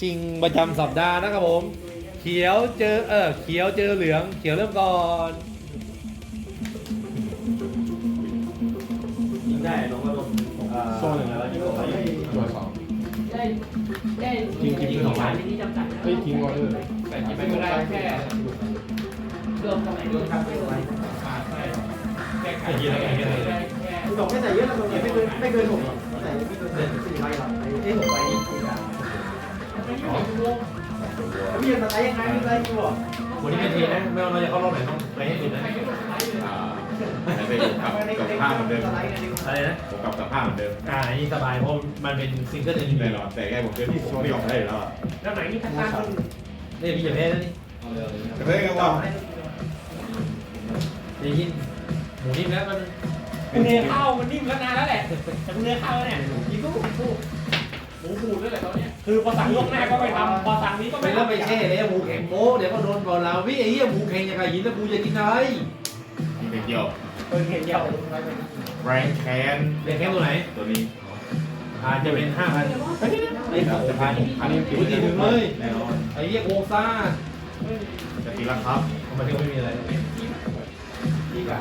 ชิงประจำสัปดาห์นะครับผม เขียวเจอเออเขียวเจอเหลือง เขียวเริ่มก่อนยิงได้น้องก็โดนโซนหนึ่งแล้วยิงเข้าไปตัวสองได้ได้จริงๆยิงสองล้านที่จำกัดนะเฮ้ยทิ้งออเดอร์แต่ที่ไม่ได้แค่เริ่มตรงไหนเริ่มทำไปไว้แค่ไข่เยอะแค่แค่แค่คุณบอกไม่ใส่เยอะแล้วมึงไม่เกินไม่เกินหกหรอกใส่ไม่เกินสี่ใบหรอกไอ้หกใบนี่สี่อย่างไม่ อยู่ในวงแล้วพี่จะใช้ยังไงไม่ได้กูบอกวันนี้เป็นทีนะ ไม่ว่าเราจะเข้ารอบไหนต้องไปให้ถึงนะอ่าไม่เป็นกับกับผ้าเหมือนเดิมอะไรนะผมกับกับผ้าเหมือนเดิมอ่าอันนี้สบายเพราะมันเป็นซิงเกิลเดลิแน่นอนแต่แค่ผมเจอที่ผมไม่ยอมให้แล้วอะแล้วไหนนี่ข้างๆคนนี่พี่อย่าแพ้แล้วนี่แต่เฮ้ยก็ว่าอย่ายินหมูนิ่มแล้วมันเนื้อข้าวมันนิ่มแล้วนานแล้วแหละแต่เนื้อข้าวเนี่ยยิงก็หมู หมูหมูบูดด้วยแหละตอนเนี้ยคือพอสั่งล่วงหน้าก็ไปทำพอสั่งนี้ก็ไปไม่แล้วทำไปแช่แล้วหมูแข็งโม้เดี๋ยวก็โดนก่อนเราพี่ไอ้เหี้ยหมูแข็งยังไงยินแล้วกูจะกินอะไรมีเป็นเดียวเออเห็นเดียวแรงแคนเด็กแค่ตัวไหนตัวนี้อาจจะเป็นห้าพันไอ้หกพันอันนี้กูจะถึงเลยแน่นอนไอ้เหี้ยโกซ่าจะตีแล้วครับมันก็ไม่มีอะไรนี่กะ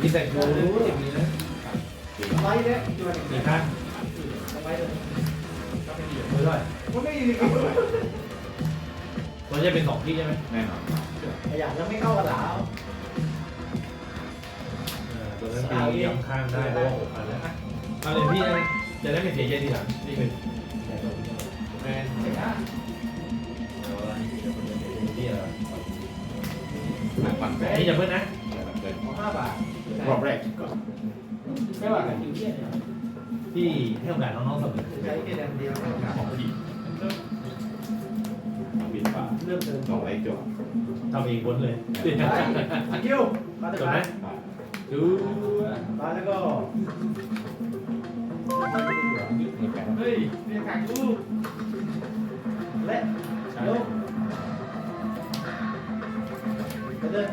นี่แต่กูรู้อย่างนี้นะไว้เนี่ยมีขั้นไว้เลย ไม่ได้มันไม่ดีมันจะเป็นสองที่ใช่ไหมแน่นอนขยันแล้วไม่เข้ากันแล้วตัวนั้นตีย้ำข้างได้เพราะว่าหกพันแล้วเอาเลยพี่จะได้ไม่เสียใจทีหลังนี่คือแมนไม่ได้เอาละนี่อะไรหนักปั่นแบนี่อย่าเพิ่งนะ พี่ให้โอกาสน้องๆเสมอใช้แค่เดือนเดียวของพี่บินป่าเริ่มเดินสองไรจบทำเองพ้นเลยสกิลมาจถึบงไหมไหมดูมาแล้วก็เฮ้ยเรียกแข่งลูกและยกไปเลย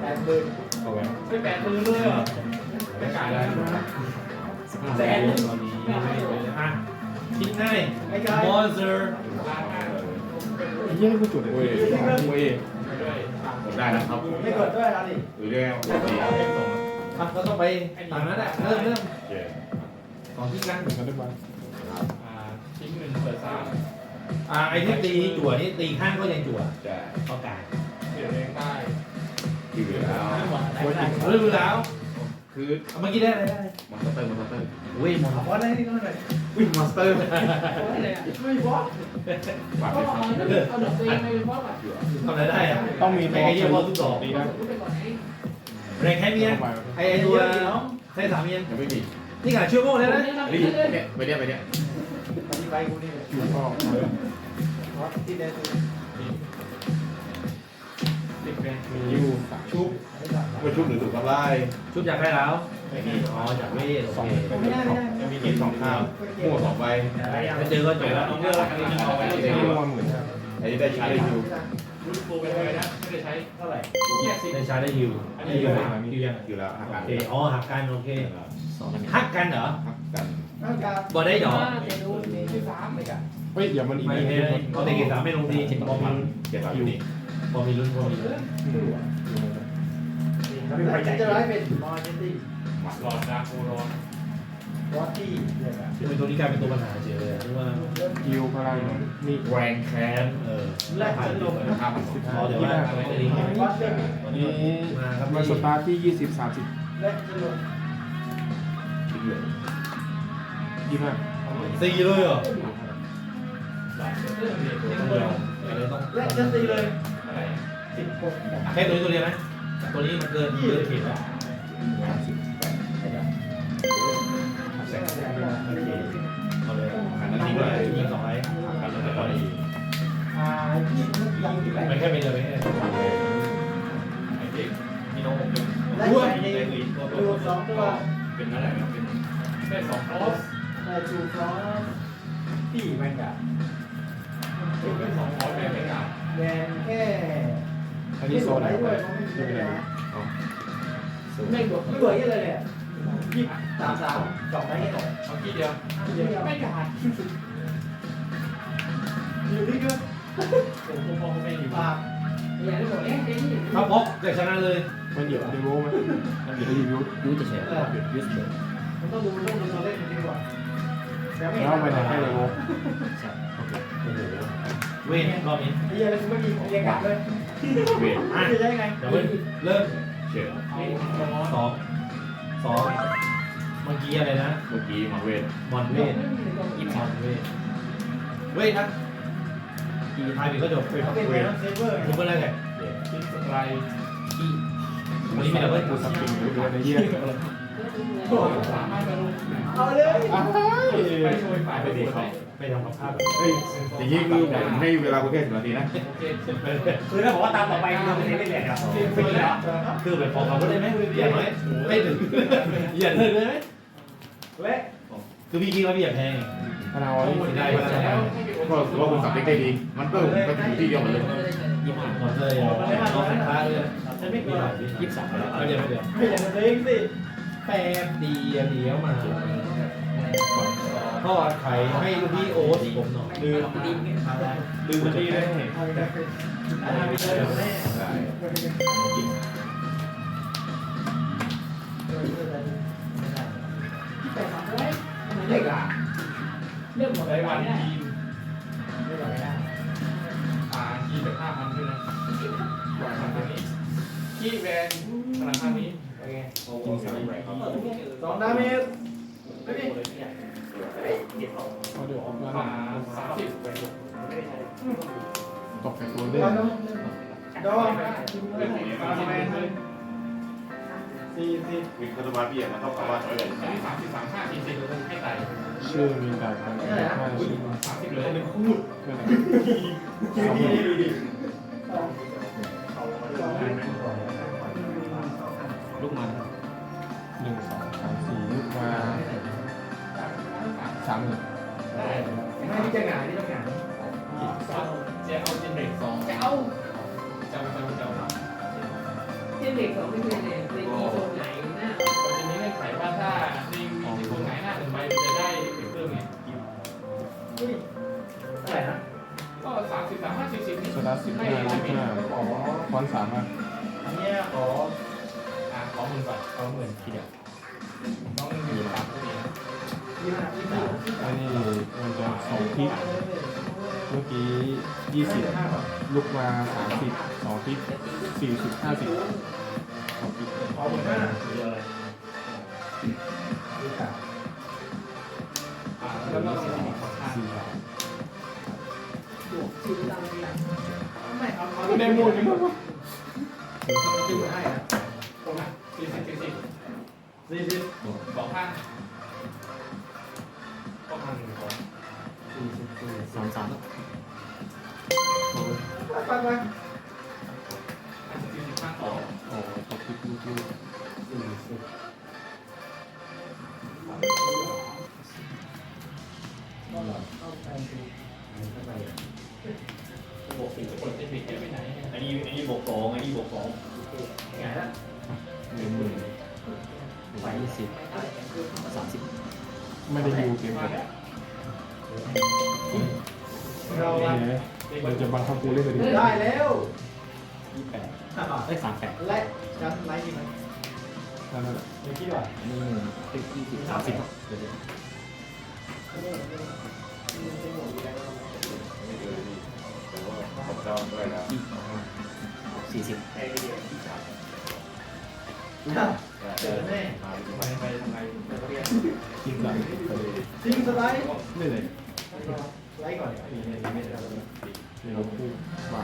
แปดหมื่นเอาไว้ไม่แปดมือเลยเหรอไม่กล้าเลย แสนตอนนี้อะทิ้งง่ายไอ้กายมอนสเตอร์ล้านห้ไอ้เหี้ยกูจุดเลยโอ้ยโอ้ยผมได้แล้วครับไม่กดด้วยนะดิหรือเรียกว่าดีอะก็ต้องไปตามนั้นแหละเริ่มเริ่มของที่กันเหมือนกันได้ไหมอ่าทิ้งเงินเปิดซ่าอ่าไอ้ที่ตีจั่วนี่ตีข้างก็ยังจั่วจะต้องการเสียเองได้ที่เหลือแล้วเริ่มรู้แล้ว คือเอาเมื่อกี้ได้อะไรได้มอนสเตอร์มอนสเตอร์อุ้ยมอนขออะไรนี่ก็ไม่ได้อุ้ยมอนสเตอร์ไม่บอสวาดก็เลยครับเอาเอาดอกตัวเองไปเพราะแบบทำอะไรได้อะต้องมีไอ้ตัวไอ้เหี้ยพอทุกดอกตีได้ไปก่อนไหนแรงแค่เมียไอ้ไอ้ตัวใช้สามเมียยังไม่มีนี่ขนาดชั่วโมงแล้วนะรีบเนี่ยไปเนี่ยไปเนี่ยปฏิบัติกูนี่อยู่ก็บอสที่เดน ติดแรงมียูชุบไม่ชุบหรือถูกทำลายชุดจากใครแล้วอ๋อจากเวทโอเคไม่ได้ไม่ได้ยังมีเก็บสองข้าวมั่วสองใบไปเจอก็จบแล้วเรื่องอะไรที่เอาไว้ไอ้ได้นี่มันเหมือนกันไอ้ได้ใช้ได้ยูรู้ตัวไปเลยนะไม่ได้ใช้เท่าไหร่แค่สิบได้ใช้ได้ฮิวได้ฮิวไหมฮิวยังอยู่แล้วหักโอกันเคอ๋อหักกันโอเคหักกันเหรอหักกันร่างกายบอได้เหรอเจนูที่สามไม่กันเฮ้ยอย่ามันอีกไม่ไม่ให้ได้เขาแต่เกสามไม่ลงดีพอมีเก็บแบบนี้ พอมีลุ้นพอมีลุ้นไปจะร้ายเป็นมอร์เจตี้หลอดดาโครอนบอสที่เนี่ยนะคือตัวนี้กลายเป็นตัวปัญหาเฉยเลยที่ว่าคิวพลังนี่แรงแค้นเออแรกจะลงห้าพันสองอ๋อเดี๋ยวว่าตัวนี้บอสเล่นวันนี้มาครับมาสตาร์ทที่20 30แรกจะลงทิ้งเลย25สี่เลยเหรอ แรกจะตีเลยสิบหกแค่ตัวนี้ตัวเดียวนะตัวนี้มันเกินเกินขีดแล้วเอาเลยอันนั้นยิทิ้งงเลเลยยยิงสองไอ้อันนั้นจะพอดีอ่ายี่สิบยังที่แปดไม่แค่เป็นเดียวไม่แค่ไอ้เด็กมีน้องผมด้วยแรกจะตีดูสองตัวเป็นอะไรนะเป็นได้สองคอสแต่จูสองที่แมงกา เป็นสองคอสได้ไม่กล้าแวนแค่อันนี้โซนไหนไหนด้วยที่เป็นไรไม่บวกไม่บวกยังเลยเนี่ยยี่สามสามสองไหนให้หน่อยเอากี่เดียวไม่กล้าอยู่นี่ก็ผมพ่อพ่อแม่อยู่ปากอย่าได้บอกเอ๊ะไอ้นี่ถ้าบล็อกจะชนะเลยมันเหยียบเดโวไหมมันเหยียบยูยูจะเฉยยูจะเฉยมันต้องดูมันต้องดูตอนเล่นจริงกว่าแต่ไม่แล้ไปไหนให้เดโว โอ้โหเวทรอบนี้ไอ้ยังไม่มีเรียกกลับเลยเวทอะจะได้ไงเดี๋ยวเริ่มเฉยเอาสองสองสองเมื่อกี้อะไรนะ เมื่อกี้มาเวทมอนเวทอีมอนเวทเวทครับกี่ทายผิดก็จบเวทเขาเป็นเวไงทนะเซฟเวอร์ทุกคนเลยแหละคิดสไตรขี้วันนี้มีดับเบิลกูสปริงหรืออะไรเงี้ยสามารถจะลงเอาเลย ไปช่วยฝ่ายไปไปดีดีเขาเขาไปทำกับข้าวเฮ้ยอย่างนี้คือผมให้เวลากูแค่สิบนาทีนะโอเคคือถ้าบอกว่าตามต่อไปคือไม่ได้เล่นเลยครับเป็นแล้วคือแบบของเราได้ไหมอย่าน้อยไม่ถึงอย่าเถิดเลยไหมเละคือพี่คิดว่าพี่อยากแพงพนาวนี่ได้ไปแล้วก็ถือว่าคุณสับเล็กได้ดี มันก็ก็อยู่ที่เดียวหมดเลยยี่สิบหมดเลยเอาสินค้าเลยฉันไม่กลัวยี่สิบสามไม่เดี๋ยวไม่เดี๋ยวไม่อยากจะเล่นสิแป๊บเดียวเดียวมา ทอดไข่ให้ลูกพี่โอ๊ตผมหน่อยลืมดิ้งลืมมันดีเลยเอาไปได้อะไรไปเลยแน่แต่ทำได้เด็กอะเรื่องหมดรายวันเนี่ยทีมไม่ไหวแล้วอ่าทีมแบบห้าพันด้วยนะวันทางนี้ขี้แวนพลังทางนี้กินสามสองดาเมจไเอาเดี๋ยวออกมาสามสิบแวนตกแต่ตัวเล่นดอสามสิบแวนเลยสี่สิบวิคาร์บาเบียมันเท่ากับว่าเท่าไหร่อันนี้สามสิบสามห้าสี่สิบให้ไต่ชื่อมีแต่กันห้สามสิบเลยเป็นเพื่อนคิวดีดูดิ บสิบนี่โซดาสิบห้าลูกห้าขอฟอนสามอะอันนี้ขออ่าขอหมื่นก่อนขอหมื่นทีเดียวน้องมีสามคนนี้ยี่ห้ายี่ห้าอันนี้มันจะสองทิศเมื่อกี้ยี่สิบลูกมาสามสิบสองทิศสี่สิบห้าสิบสองทิศขอหมื่นห้าอ่ เอาเขาไม่ได้หมดเลยคิวให้นะคนละสี่สิบสี่สิบสี่สิบสองพันก็พันหนึ่งคนสองสามไปไปสี่สิบห้าสองโอ้โหตกทิศลูกลูกบ วกสี่คนจะบิดไปไหนอันนี้อันนี้บวกสองอันนี้บวกสองหงายละหนึ่งหมื่นไปยี่สิบสามสิบไม่ได้ยูเกมมาเลยแล้วเราเราจะบังคับกูเล่นไปดิได้แล้วยี่แปดเอ้ยสามแปดและยันไลท์ยิงไหมนั่นแหละเมื่อกี้ว่าอันนี้ยี่สิบสามสิบเดี๋ยว สี่สิบเจอแน่ไปไปทำไมกินหลังไปเลยทิ้งสไลด์นี่เลยไลท์ก่อนนี่เราพูดว่า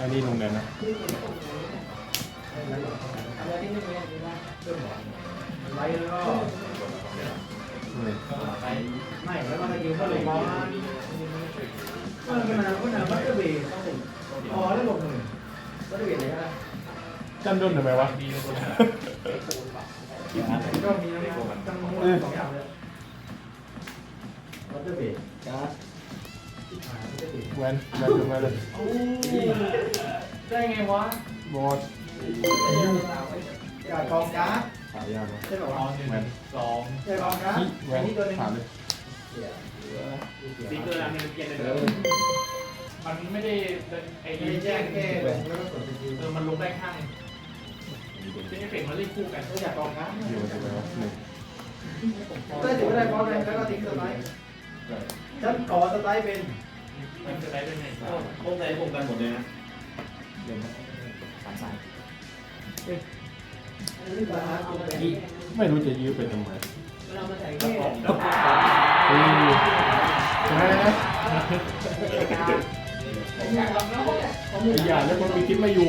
อันนี้ลงแดนนะอะไรที่ไม่เคยได้ไลท์แล้วก็เลยไปไม่แล้วก็ตะกี้ก็เลยมองมันเป็นอะไรก็นานวัตเตอร์เบย์อ๋อแล้วลงหนึ่งวัตเตอร์เบย์อะไรก็ได้ จันด้นทำไมวะดีเลยคนก็มีนะตั้งมูลสองอย่างเลยวัตเตอร์เบย์จ้าที่ผ่านวัตเตอร์เบย์แวนแวนทำไมเลยได้ไงวะบอสจ่ายกองการ์ดสายยากวะใช่ป่าวเอาหนึ่งสองจ่ายกองการ์ดนี่แวอันนนี้ตัวนึงผ่านเลยเสีเกลืออะไรมันเปลี่ยนเลยมันไม่ได้ไอ้ไอ้แจ้งแค่ลงแล้วก็กดสกิลเออมันลงได้ข้าง ที่ไม่เป็นมันเล่นคู่กันก็อยากลองนะเดียวกันแล้วหนึ่งได้ถือว่าได้พร้อมเลยแล้วก็ทิ้งสไลด์ฉันขอสไลด์เป็นมันจะได้ด้วยไงพวกไหนผมกันหมดเลยนะเล่นสามสายไม่รู้จะยื้อไปทำไมเรามาใส่แค่เฮ้ยใช่ไหมอยากลองแล้วเนี่ยอีกอย่าแล้วคนมีคิดไม่อยู่